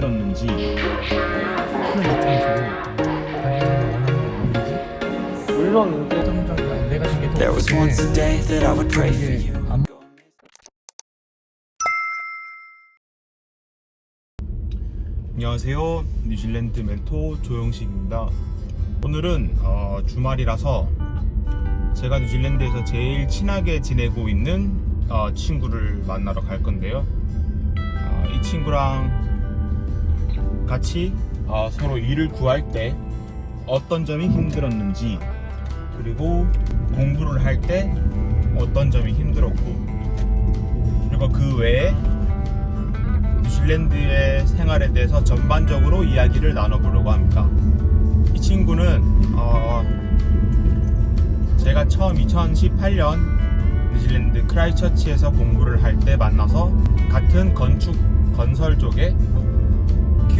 물론 이제 더 There was once a day that I would pray for you. 안 안녕하세요. 뉴질랜드 멘토 조영식입니다. 오늘은 어, 주말이라서 제가 뉴질랜드에서 제일 친하게 지내고 있는 어, 친구를 만나러 갈 건데요. 어, 이 친구랑 같이 어, 서로 일을 구할 때 어떤 점이 힘들었는지 그리고 공부를 할 때 어떤 점이 힘들었고 그리고 그 외에 뉴질랜드의 생활에 대해서 전반적으로 이야기를 나눠보려고 합니다. 이 친구는 어, 제가 처음 2018년 뉴질랜드 크라이처치에서 공부를 할 때 만나서 같은 건축 건설 쪽에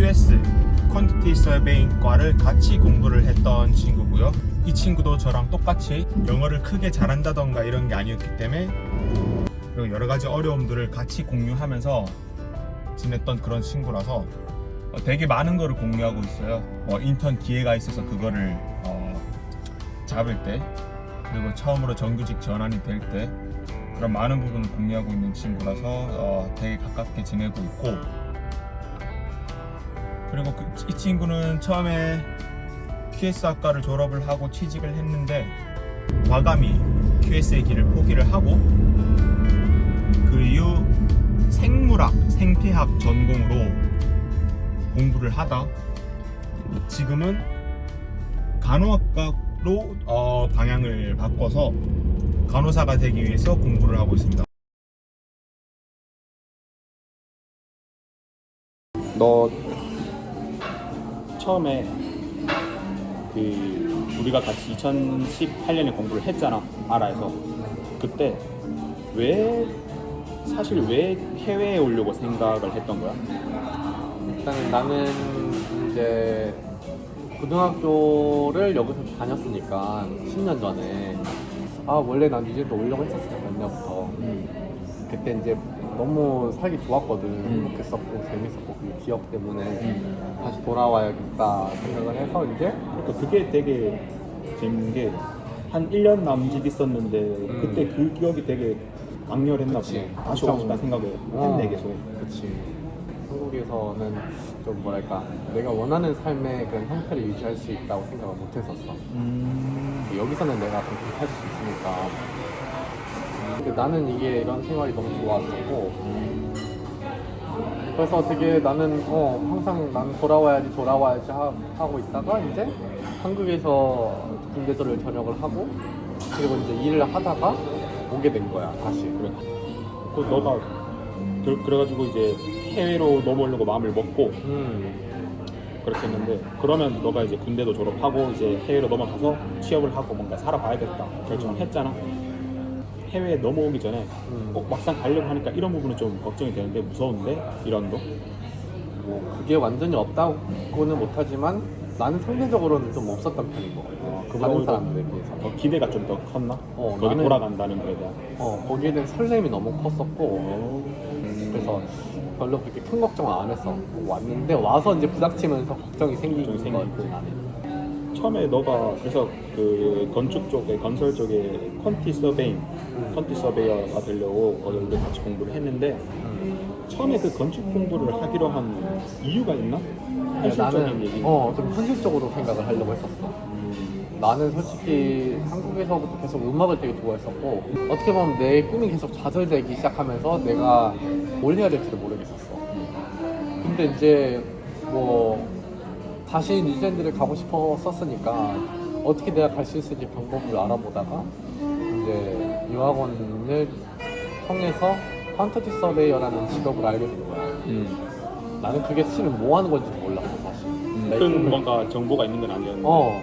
QS 퀀티티 서베잉과를 같이 공부를 했던 친구고요. 이 친구도 저랑 똑같이 영어를 크게 잘한다던가 이런 게 아니었기 때문에 그리고 여러 가지 어려움들을 같이 공유하면서 지냈던 그런 친구라서 어, 되게 많은 거를 공유하고 있어요. 뭐 인턴 기회가 있어서 그거를 어, 잡을 때 그리고 처음으로 정규직 전환이 될 때 그런 많은 부분을 공유하고 있는 친구라서 어, 되게 가깝게 지내고 있고 그리고 그, 이 친구는 처음에 QS 학과를 졸업을 하고 취직을 했는데 과감히 QS의 길을 포기를 하고 그 이후 생물학, 생태학 전공으로 공부를 하다 지금은 간호학과로 어, 방향을 바꿔서 간호사가 되기 위해서 공부를 하고 있습니다. 너 처음에 그 우리가 같이 2018년에 공부를 했잖아 아라에서. 그때 왜 사실 왜 해외에 오려고 생각을 했던 거야? 일단 나는 이제 고등학교를 여기서 다녔으니까 10년 전에 아 원래 난 뉴질랜드 오려고 했었어 몇 년부터 그때 이제 너무 살기 좋았거든 행복했었고 재밌었고 그 기억 때문에 다시 돌아와야겠다 생각을 해서 이제 그러니까 그게 되게 재밌는 게 한 1년 남짓 있었는데 그때 그 기억이 되게 강렬했나 그치. 보네. 다시 오고 싶다 생각을 어. 했네 계속. 그치 한국에서는 좀 뭐랄까 내가 원하는 삶의 그런 형태를 유지할 수 있다고 생각을 못 했었어 음. 여기서는 내가 그렇게 할수 있으니까 근데 나는 이게 이런 생활이 너무 좋았었고 그래서 되게 나는 어 항상 나는 돌아와야지 돌아와야지 하, 고 있다가 이제 한국에서 군대들을 전역을 하고 그리고 이제 일을 하다가 오게 된 거야 다시 그래. 그 너가 그, 그래가지고 이제 해외로 넘어오려고 마음을 먹고 음 그렇게 했는데 그러면 너가 이제 군대도 졸업하고 이제 해외로 넘어가서 취업을 하고 뭔가 살아봐야겠다 결정을 음. 했잖아. 해외에 넘어오기 전에 음. 꼭 막상 가려고 하니까 이런 부분은 좀 걱정이 되는데 무서운데 이런도 뭐 그게 완전히 없다고는 못하지만 나는 상대적으로는 좀 없었던 편인 것 같아. 어, 그 사람들에 비해서. 더 기대가 좀 더 컸나? 어, 거기 나는- 돌아간다는 거에 대한. 어 거기에 대한 설렘이 너무 컸었고 음. 그래서 별로 그렇게 큰 걱정을 안 했어. 왔는데 와서 이제 부닥치면서 걱정이 거지 생기고. 나는. 처음에 너가 그래서 그 건축 쪽에 건설 쪽에 퀀티 서베잉, 음. 퀀티 서베이어가 되려고 거기 우리 같이 공부를 했는데 처음에 그 건축 공부를 하기로 한 이유가 있나? 현실적인 나는 얘기. 어좀 현실적으로 생각을 하려고 했었어. 음, 나는 솔직히 한국에서부터 계속 음악을 되게 좋아했었고 어떻게 보면 내 꿈이 계속 좌절되기 시작하면서 내가 뭘 해야 될지를 모르겠었어. 근데 이제 뭐 다시 뉴질랜드를 가고 싶었었으니까 어떻게 내가 갈 수 있을지 방법을 알아보다가 이제 유학원을 통해서 퀀터티 서베이어라는 직업을 알게 된 거야. 음. 나는 그게 실은 뭐 하는 건지도 몰랐어 사실. 내큰 뭔가 정보가 있는 건 아니었는데. 어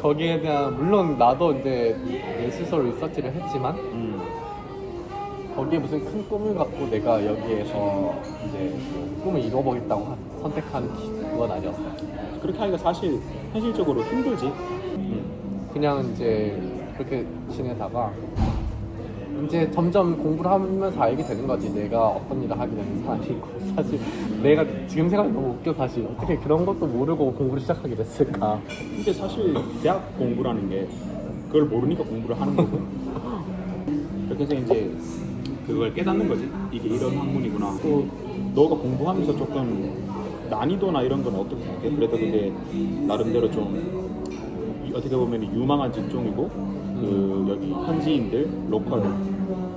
거기에 대한 물론 나도 이제 내 스스로 리서치를 했지만 음. 거기에 무슨 큰 꿈을 갖고 내가 여기에서 이제 그 꿈을 이뤄보겠다고 한- 선택한 기- 그건 아니었어. 그렇게 하기가 사실 현실적으로 힘들지. 음. 그냥 이제 그렇게 지내다가 이제 점점 공부를 하면서 알게 되는 거지. 내가 어떤 일을 하게 되는 사람이고 사실 내가 지금 생각이 너무 웃겨 사실 어떻게 그런 것도 모르고 공부를 시작하게 됐을까. 근데 사실 대학 공부라는 게 그걸 모르니까 공부를 하는 거고 그렇게 해서 이제 그걸 깨닫는 거지 이게 이런 학문이구나 또 너가 공부하면서 조금 난이도나 이런 건 어떻게 생각해? 그래도 근데 나름대로 좀 이- 어떻게 보면 유망한 직종이고 그 여기 현지인들 로컬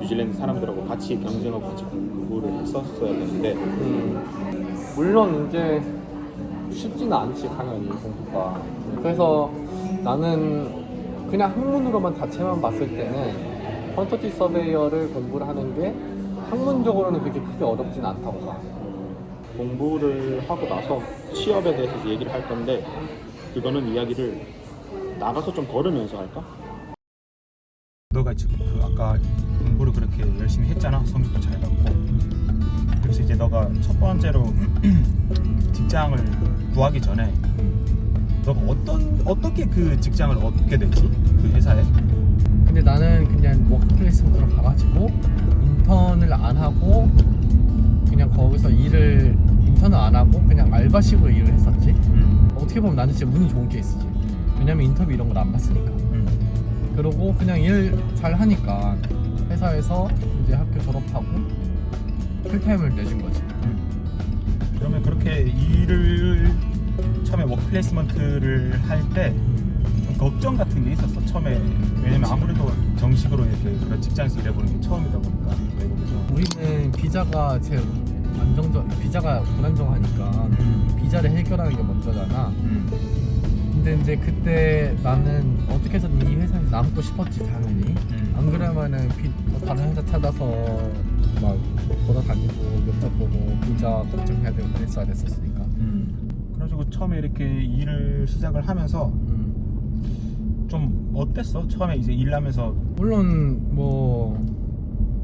뉴질랜드 사람들하고 같이 경쟁하고 같이 공부를 했었어야 되는데 음, 물론 이제 쉽지는 않지 당연히 공부가. 그래서 나는 그냥 학문으로만 자체만 봤을 때는 퀀터티 서베이어를 공부를 하는 게 학문적으로는 그렇게 크게 어렵진 않다고 봐. 공부를 하고 나서 취업에 대해서 이제 얘기를 할 건데 그거는 이야기를 나가서 좀 걸으면서 할까? 너가 지금 그 아까 공부를 그렇게 열심히 했잖아 성적도 잘 받고 그래서 이제 너가 첫 번째로 직장을 구하기 전에 너가 어떤 어떻게 그 직장을 얻게 됐지 그 회사에 근데 나는 그냥 워크플레이스로 들어가가지고 인턴을 안 하고 그냥 거기서 일을 인턴을 안 하고 그냥 알바식으로 일을 했었지. 음. 어떻게 보면 나는 진짜 운이 좋은 케이스지. 왜냐면 인터뷰 이런 걸 안 봤으니까. 음. 그러고 그냥 일 잘 하니까 회사에서 이제 학교 졸업하고 풀타임을 내준 거지. 음. 그러면 그렇게 일을 처음에 워크 플레이스먼트를 할때 걱정 같은 게 있었어 처음에 왜냐면 아무래도 정식으로 이렇게 그런 직장에서 일해보는 게 처음이다 보니까 외국에서 우리는 비자가 제일 안정적, 비자가 불안정하니까 음. 비자를 해결하는 게 먼저잖아. 음. 근데 이제 그때 나는 어떻게 해서든 이 회사에서 남고 싶었지 당연히. 음. 안 그러면은 비, 뭐 다른 회사 찾아서 막 돌아다니고 면접 보고 비자 걱정해야 되고 그랬어야 됐었으니까. 음. 그래가지고 처음에 이렇게 일을 시작을 하면서 음. 좀 어땠어? 처음에 이제 일하면서 물론 뭐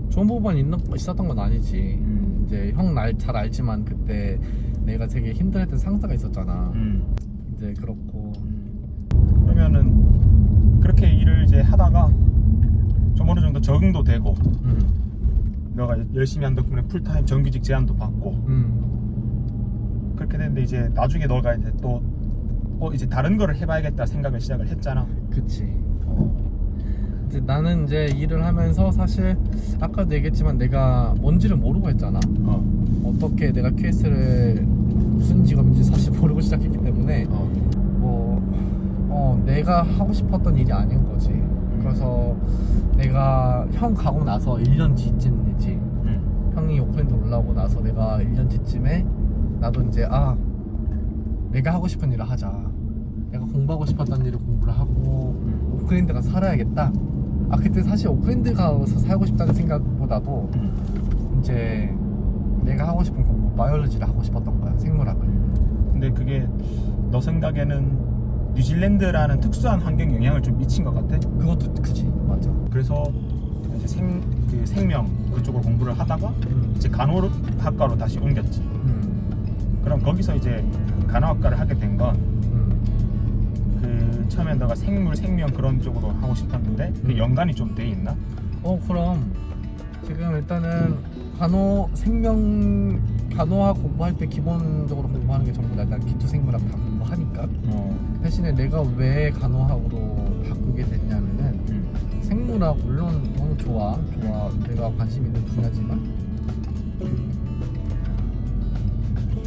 좋은 부분 있는 있었던 건 아니지. 음. 이제 형 날 잘 알지만 그때 내가 되게 힘들었던 상사가 있었잖아. 음. 이제 그렇고 그러면은 그렇게 일을 이제 하다가 좀 어느 정도 적응도 되고 음. 너가 열심히 한 덕분에 풀타임 정규직 제안도 받고 음. 그렇게 됐는데 이제 나중에 너가 이제 또 어, 이제 다른 거를 해봐야겠다 생각을 시작을 했잖아. 그치. 이제 나는 이제 일을 하면서 사실 아까도 얘기했지만 내가 뭔지를 모르고 했잖아. 어. 어떻게 내가 QS를 무슨 직업인지 사실 모르고 시작했기 때문에 어. 뭐 어, 내가 하고 싶었던 일이 아닌 거지. 그래서 내가 형 가고 나서 1년 뒤쯤이지. 음. 형이 오클랜드 올라오고 나서 내가 1년 뒤쯤에 나도 이제 아 내가 하고 싶은 일을 하자. 내가 공부하고 싶었던 일을 공부를 하고 오클랜드 가서 살아야겠다. 아 그때 사실 오클랜드 가서 살고 싶다는 생각보다도 음. 이제 내가 하고 싶은 공부 바이올로지를 하고 싶었던 거야 생물학을. 근데 그게 너 생각에는 뉴질랜드라는 특수한 환경 영향을 좀 미친 것 같아? 그것도 그지 맞아. 그래서 이제 생, 그 생명 그쪽으로 공부를 하다가 이제 간호학과로 다시 옮겼지. 음, 그럼 거기서 이제 간호학과를 하게 된 건 그 음. 처음에 너가 생물 생명 그런 쪽으로 하고 싶었는데 그 음. 연관이 좀 돼 있나? 어 그럼 지금 일단은 간호 생명 간호학 공부할 때 기본적으로 공부하는 게 전부 다 일단 기초 생물학 다 공부하니까 어. 대신에 내가 왜 간호학으로 바꾸게 됐냐면은 음. 생물학 물론 너무 좋아 좋아 내가 관심 있는 분야지만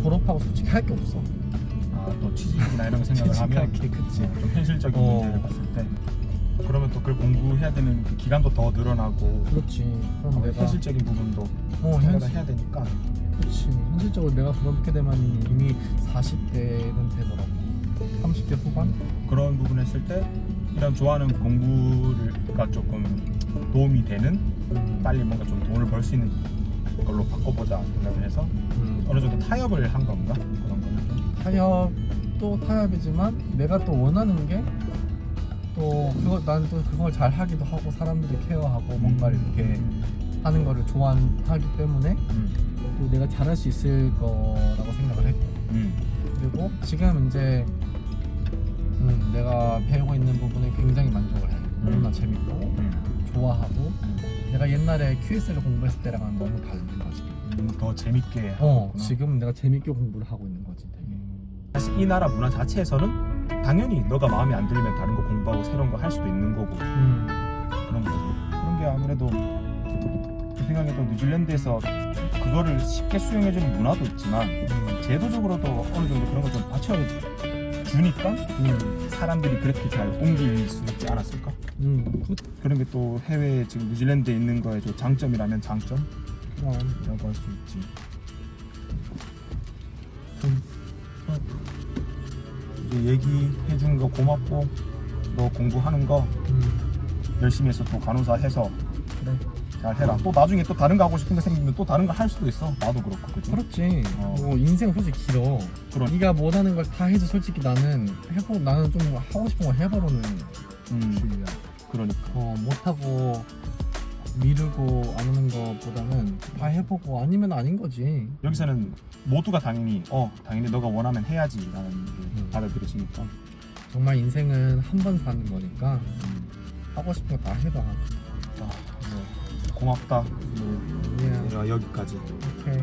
졸업하고 솔직히 할 게 없어 아 또 취직이나 이런 거 생각을 하면 그치 좀 현실적인 어. 문제를 봤을 때 그러면 또 그걸 공부해야 되는 그 기간도 더 늘어나고 그렇지 그럼 어, 내가 현실적인 부분도 어, 생각을 현실- 해야 되니까 그렇지 현실적으로 내가 그렇게 되면 이미 40대는 되더라고 30대 후반? 그런 부분 했을 때 이런 좋아하는 공부가 조금 도움이 되는 빨리 뭔가 좀 돈을 벌 수 있는 걸로 바꿔보자 생각을 해서 음. 어느 정도 타협을 한 건가 그런. 타협도 타협이지만 내가 또 원하는 게 또 그거 난 또 그걸 잘 하기도 하고 사람들을 케어하고 뭔가를 이렇게 하는 거를 좋아하기 때문에 음. 또 내가 잘할 수 있을 거라고 생각을 했고 음. 그리고 지금 이제 음, 내가 배우고 있는 부분에 굉장히 만족을 해 너무나 재밌고 음. 좋아하고 내가 옛날에 QS를 공부했을 때랑은 너무 다른 거지. 음, 더 재밌게 하고 어. 지금 내가 재밌게 공부를 하고 있는 거지. 사실 이 나라 문화 자체에서는 당연히 너가 마음에 안 들면 다른 거 공부하고 새로운 거 할 수도 있는 거고 음, 그런 거지. 그런 게 아무래도 제 생각에도 뉴질랜드에서 그거를 쉽게 수용해주는 문화도 있지만 음, 제도적으로도 어느 정도 그런 걸 좀 받쳐주니까 음, 사람들이 그렇게 잘 옮길 수 있지 않았을까? 음, 그, 그런 게 또 해외 지금 뉴질랜드에 있는 거의 좀 장점이라면 장점이라고 그럼. 할수 있지. 이제 얘기해 준 거 고맙고 너 공부하는 거 음, 열심히 해서 또 간호사 해서 그래. 잘 해라. 또 나중에 또 다른 거 하고 싶은 거 생기면 또 다른 거 할 수도 있어. 나도 그렇고 그지? 그렇지. 어. 뭐 인생 솔직히 길어. 그런. 네가 원하는 걸 다 해도 솔직히 나는 해보 나는 좀 하고 싶은 거 해보려는 음, 주의야. 그러니까. 어 못하고 미루고 안 하는 것보다는 다 해보고 아니면 아닌 거지. 여기서는 모두가 당연히 어 당연히 너가 원하면 해야지라는 게 음. 받아들여지니까. 정말 인생은 한 번 사는 거니까 하고 싶은 거 다 해봐. 아, 네. 고맙다. 예. 내가 여기까지. 오케이.